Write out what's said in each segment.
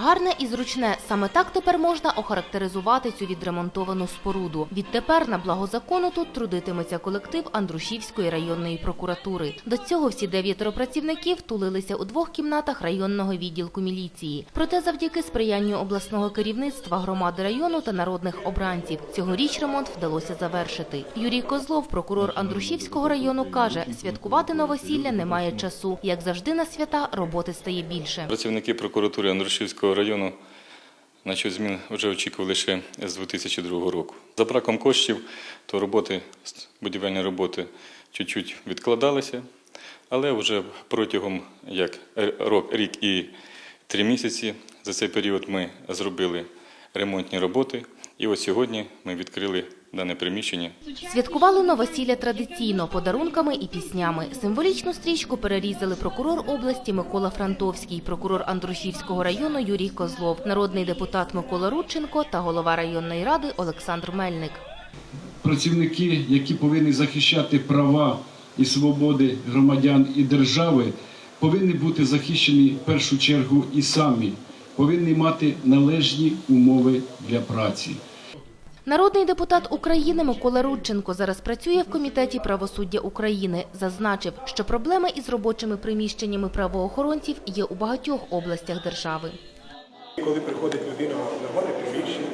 Гарне і зручне. Саме так тепер можна охарактеризувати цю відремонтовану споруду. Відтепер на благо закону тут трудитиметься колектив Андрушівської районної прокуратури. До цього всі дев'ятеро працівників тулилися у двох кімнатах районного відділку міліції. Проте завдяки сприянню обласного керівництва громади району та народних обранців цьогоріч ремонт вдалося завершити. Юрій Козлов, прокурор Андрушівського району, каже, святкувати новосілля немає часу. Як завжди на свята роботи стає більше. Працівники прокуратури Андрушівського району на що змін вже очікували ще з 2002 року. За браком коштів, то роботи, будівельні роботи чуть-чуть відкладалися, але вже протягом як рок, рік і три місяці за цей період ми зробили ремонтні роботи. І ось сьогодні ми відкрили дане приміщення. Святкували новосілля традиційно, подарунками і піснями. Символічну стрічку перерізали прокурор області Микола Франтовський, прокурор Андрушівського району Юрій Козлов, народний депутат Микола Рудченко та голова районної ради Олександр Мельник. працівники, які повинні захищати права і свободи громадян і держави, повинні бути захищені в першу чергу і самі, повинні мати належні умови для праці. Народний депутат України Микола Рудченко зараз працює в комітеті правосуддя України. Зазначив, що проблеми із робочими приміщеннями правоохоронців є у багатьох областях держави. Коли приходить людина в нормальне приміщення,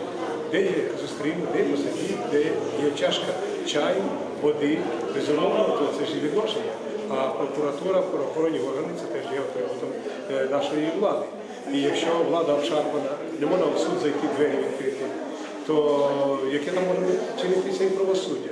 де є зустрінути, де посидіти, де є чашка чаю, води, безумовно, то це ж і відношення. А прокуратура, правоохоронні органи це теж є атрибутом е, нашої влади. І якщо влада обшарпана, не можна в суд зайти двері відкрити, то яке там може бути чинитися і правосуддя?